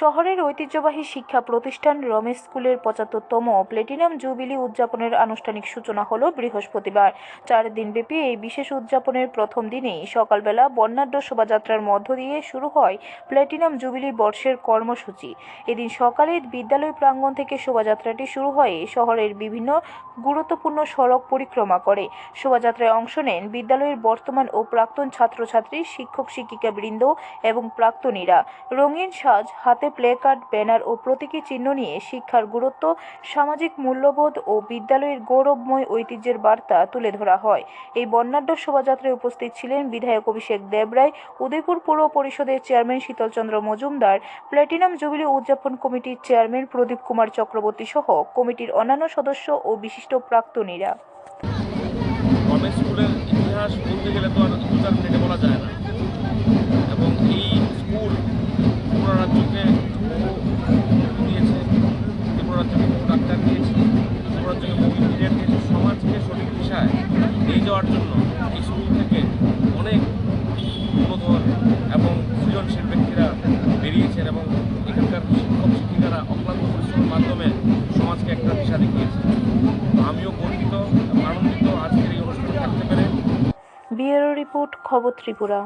শহরের ঐতিহ্যবাহী শিক্ষা প্রতিষ্ঠান রমেশ স্কুলের পঁচাত্তরতম প্লেটিনাম জুবিলি উদযাপনের আনুষ্ঠানিক সূচনা হল বৃহস্পতিবার। চার দিনব্যাপী এই বিশেষ উদযাপনের প্রথম দিনেই সকালবেলা বর্ণাঢ্য শোভাযাত্রার মধ্য দিয়ে শুরু হয় প্লেটিনাম জুবিলি বর্ষের কর্মসূচি। এদিন সকালে বিদ্যালয় প্রাঙ্গণ থেকে শোভাযাত্রাটি শুরু হয়ে। শহরের বিভিন্ন গুরুত্বপূর্ণ সড়ক পরিক্রমা করে। শোভাযাত্রায় অংশ নেন বিদ্যালয়ের বর্তমান ও প্রাক্তন ছাত্রছাত্রী শিক্ষক শিক্ষিকাবৃন্দ এবং প্রাক্তনীরা। রঙিন সাজ, হাতে প্লে কার্ড, ব্যানার ও প্রতীকী চিহ্ন নিয়ে শিক্ষার গুরুত্ব, সামাজিক মূল্যবোধ ও বিদ্যালয়ের গৌরবময় ঐতিহ্যের বার্তা তুলে ধরা হয়। এই বর্ণাঢ্য শোভাযাত্রায় উপস্থিত ছিলেন বিধায়ক অভিষেক দেবরায়, উদয়পুর পৌর পরিষদের chairman Shitalchandra Majumdar, platinum jubilee উদযাপন কমিটির চেয়ারম্যান প্রদীপ কুমার চক্রবর্তী সহ কমিটির অন্যান্য সদস্য ও বিশিষ্ট প্রাক্তনীরা। স্কুলের ইতিহাস বলতে গেলে তো আর দু চার বলা যায় না এবং এই স্কুল ত্রিপুরা রাজ্যকে বহু উন্নতি দিয়েছে ত্রিপুরা রাজ্যকে বহু ডাক্তার দিয়েছে ত্রিপুরা রাজ্যকে ইঞ্জিনিয়ার সমাজকে সঠিক দিশায় নিয়ে যাওয়ার জন্য এই স্কুল থেকে অনেক উন্নতর এবং সৃজনশীল ব্যক্তিরা বেরিয়েছেন এবং এখানকার শিক্ষক শিক্ষিকারা অক্লান্ত পরিশ্রমের মাধ্যমে সমাজকে একটা দিশা দেখিয়েছে। আমিও গর্বিত, আনন্দিত আজকের এই অনুষ্ঠানে থাকতে পেরে। ব্যুরো রিপোর্ট, খবর ত্রিপুরা।